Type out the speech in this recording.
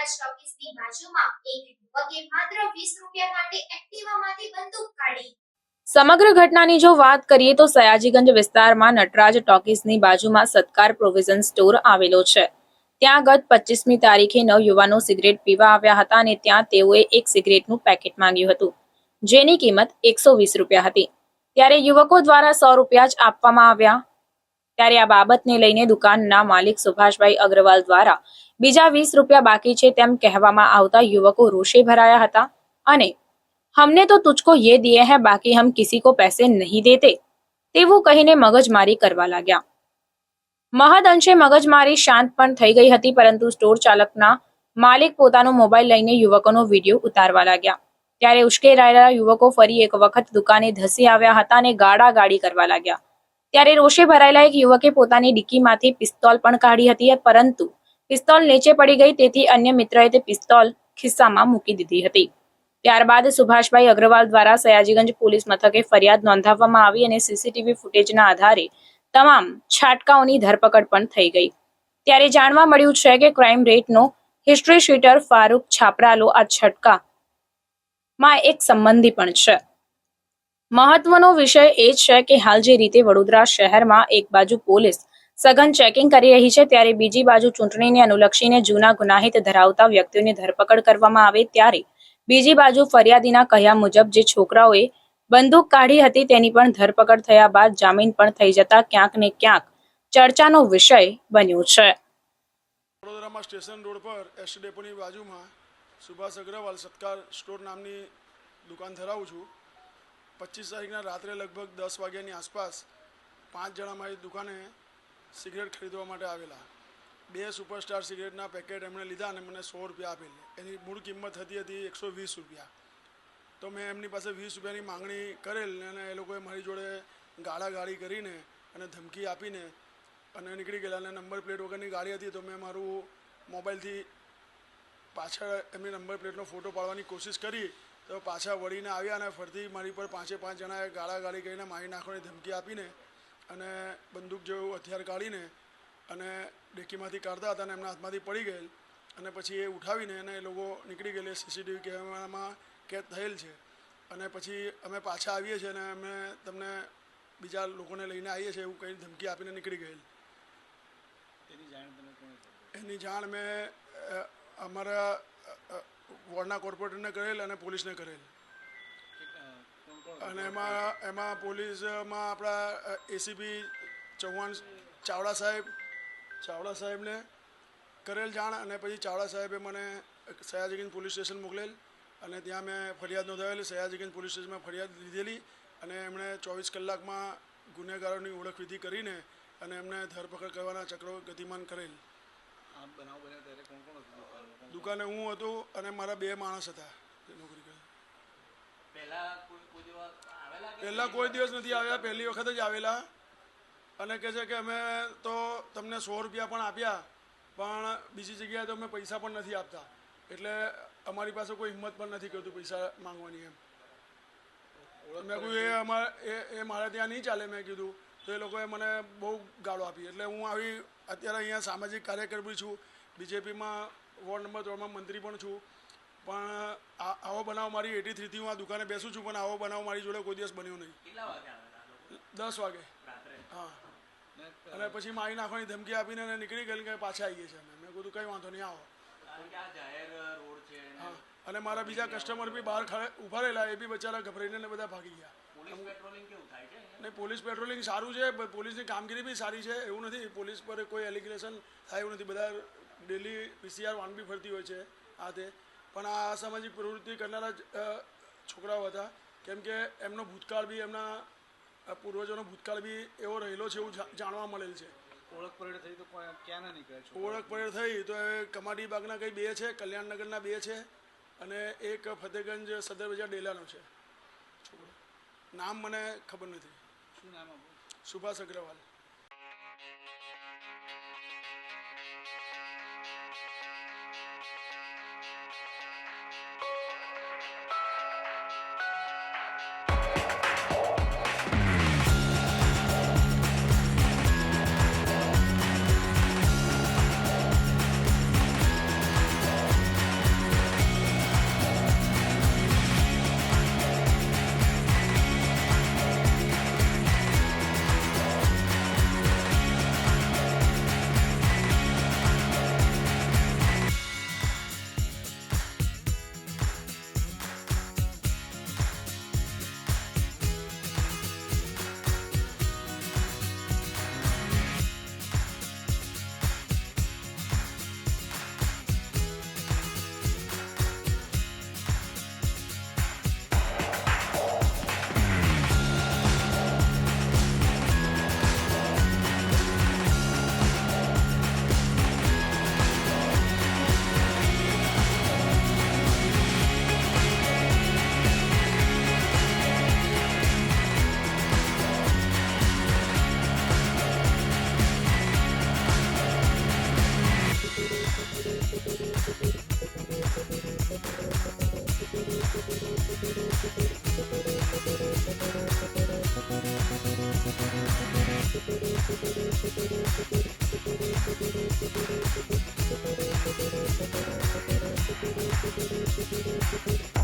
નટરાજ ટોકીઝની બાજુમાં એક યુવકે માત્ર 20 રૂપિયા માટે એક્ટિવામાંથી બંદૂક કાઢી. સમગ્ર ઘટનાની જો વાત કરીએ તો સયાજીગંજ વિસ્તારમાં નટરાજ ટોકીઝની બાજુમાં સત્કાર પ્રોવિઝન સ્ટોર આવેલો છે. ત્યાં ગત પચીસમી તારીખે નવ યુવાનો સિગરેટ પીવા આવ્યા હતા અને ત્યાં તેઓએ એક સિગરેટનું પેકેટ માંગ્યું હતું, જેની કિંમત એકસો વીસ રૂપિયા હતી. ત્યારે યુવકો દ્વારા સો રૂપિયા જ આપવામાં આવ્યા. ત્યારે આ બાબતને લઈને દુકાનના માલિક સુભાષભાઈ અગ્રવાલ દ્વારા બીજા વીસ રૂપિયા બાકી છે તેમ કહેવામાં આવતા યુવકો રોષે ભરાયા હતા. અને હમને તો તુજકો યે દિયે હૈ, બાકી હમ કિસી કો પૈસે નહીં દેતે. તેવું કહીને મગજમારી કરવા લાગ્યા. મહદ અંશે મગજમારી શાંત પણ થઈ ગઈ હતી, પરંતુ સ્ટોર ચાલકના માલિક પોતાનો મોબાઈલ લઈને યુવકોનો વીડિયો ઉતારવા લાગ્યા. ત્યારે ઉશ્કેરાયેલા યુવકો ફરી એક વખત દુકાને ધસી આવ્યા હતા અને ગાડા ગાડી કરવા લાગ્યા. ત્યારે રોષે ભરાયેલા એક યુવકે પોતાની ડિક્કીમાંથી પિસ્તોલ પણ કાઢી હતી, પરંતુ પિસ્તોલ નીચે પડી ગઈ તેથી અન્ય મિત્રએ તે પિસ્તોલ ખિસ્સામાં મૂકી દીધી હતી. ત્યારબાદ સુભાષભાઈ અગ્રવાલ દ્વારા સયાજીગંજ પોલીસ મથકે ફરિયાદ નોંધાવવામાં આવી અને સીસીટીવી ફૂટેજના આધારે તમામ છાટકાઓની ધરપકડ પણ થઈ ગઈ. ત્યારે જાણવા મળ્યું છે કે ક્રાઇમ રેટનો હિસ્ટ્રી શીટર ફારૂક છાપરાલો આ છટકા માં એક સંબંધી પણ છે. મહત્વનો વિષય એ છે કે હાલ જે રીતે વડોદરા શહેરમાં એક બાજુ પોલીસ સઘન ચેકિંગ કરી રહી છે, ત્યારે બીજી બાજુ ચૂંટણીને અનુલક્ષીને જૂના ગુનાહિત ધરાવતા વ્યક્તિઓની ધરપકડ કરવામાં આવે ત્યારે બીજી બાજુ ફરિયાદીના કહ્યા મુજબ જે છોકરાઓએ બંદૂક કાઢી હતી તેની પણ ધરપકડ થયા બાદ જામીન પણ થઈ જતા ક્યાંક ને ક્યાંક ચર્ચાનો વિષય બન્યો છે. વડોદરામાં સ્ટેશન રોડ પર એસ ડેપોની બાજુમાં સુભાષ અગ્રવાલ સત્કાર સ્ટોર નામની દુકાન ધરાવું છું. પચીસ તારીખના રાત્રે લગભગ દસ વાગ્યાની આસપાસ પાંચ જણા મારી દુકાને સિગરેટ ખરીદવા માટે આવેલા. બે સુપરસ્ટાર સિગરેટના પેકેટ એમણે લીધા અને મને સો રૂપિયા આપેલી. એની મૂળ કિંમત થતી હતી એકસો વીસ રૂપિયા. તો મેં એમની પાસે વીસ રૂપિયાની માંગણી કરેલ અને એ લોકોએ મારી જોડે ગાળા ગાળી કરીને અને ધમકી આપીને અને નીકળી ગયેલા અને નંબર પ્લેટ વગરની ગાડી હતી તો મેં મારું મોબાઈલથી પાછળ એમની નંબર પ્લેટનો ફોટો પાડવાની કોશિશ કરી. તો પાછા વળીને આવ્યા અને ફરીથી મારી પર પાંચે પાંચ જણાએ ગાળા ગાળી કરીને મારી નાખવાની ધમકી આપીને અને બંદૂક જેવું હથિયાર કાઢીને અને ડેકીમાંથી કાઢતા હતા અને એમના હાથમાંથી પડી ગયેલ. અને પછી એ ઉઠાવીને અને એ લોકો નીકળી ગયેલી સીસીટીવી કેમેરામાં કેદ થયેલ છે. અને પછી અમે પાછા આવીએ છીએ અને અમે તમને બીજા લોકોને લઈને આવીએ છીએ એવું કંઈ ધમકી આપીને નીકળી ગયેલ. એની જાણ મેં અમારા વોર્ડના કોર્પોરેટરને કરેલ અને પોલીસને કરેલ. અને એમાં એમાં પોલીસમાં આપણા એસીપી ચૌહાણ ચાવડા સાહેબ ચાવડા સાહેબને કરેલ જાણ અને પછી ચાવડા સાહેબે મને સયાજીગંજ પોલીસ સ્ટેશન મોકલેલ અને ત્યાં મેં ફરિયાદ નોંધાવેલી. સયાજીગંજ પોલીસ સ્ટેશનમાં ફરિયાદ લીધેલી અને એમણે ચોવીસ કલાકમાં ગુનેગારોની ઓળખ વિધિ કરીને અને એમને ધરપકડ કરવાના ચક્રો ગતિમાન કરેલ. દુકાને હું હતો અને મારા બે માણસ હતા. નોકરી કરે પહેલા કોઈ દિવસ પહેલાં કોઈ દિવસ નથી આવ્યા પહેલી વખત જ આવેલા. અને કહે છે કે અમે તો તમને સો રૂપિયા પણ આપ્યા પણ બીજી જગ્યાએ તો અમે પૈસા પણ નથી આપતા. એટલે અમારી પાસે કોઈ હિંમત પણ નથી કરતું પૈસા માંગવાની એમ. મેં કહ્યું એ અમારે એ એ મારે ત્યાં નહીં ચાલે મેં કીધું. તો એ લોકોએ મને બહુ ગાળો આપી. એટલે હું આવી અત્યારે અહીંયા સામાજિક કાર્યકર બી છું. બીજેપીમાં વોર્ડ નંબર ત્રણમાં મંત્રી પણ છું. પણ આવો બનાવ મારી એટી થ્રીથી હું આ દુકાને બેસું છું પણ આવો બનાવ મારી જોડે કોઈ દિવસ બન્યો નહીં? દસ વાગે. હા. અને પછી મારી નાખવાની ધમકી આપીને અને નીકળી ગયેલી કે પાછા આવી ગયા છે અમે. મેં કીધું કંઈ વાંધો નહીં આવો. અને મારા બીજા કસ્ટમર બી બહાર ઊભા રહેલા એ બી બચારા ગભરાઈને ને બધા ભાગી ગયા. પોલીસ પેટ્રોલિંગ કેવું થાય છે અહીંયા? ને પોલીસ પેટ્રોલિંગ સારું છે પોલીસની કામગીરી બી સારી છે એવું નથી. પોલીસ પર કોઈ એલિગ્રેશન થાય એવું નથી. બધા ડેલી પીસીઆર વાન બી ફરતી હોય છે આ તે. પણ આ અસામાજિક પ્રવૃત્તિ કરનારા છોકરાઓ હતા. કેમ કે એમનો ભૂતકાળ બી એમના પૂર્વજોનો ભૂતકાળ બી એવો રહેલો છે એવું જાણવા મળેલ છે. ઓળખ પરેડ થઈ તો કોઈ ક્યાં નીકળે છો ઓળખ પરેડ થઈ તો એ કમાટી બાગના કંઈ બે છે કલ્યાણનગરના બે છે અને એક ફતેગંજ સદર બજાર ડેલાનો છે. નામ મને ખબર નથી. શું નામ સુભાષ અગ્રવાલ. Thank you.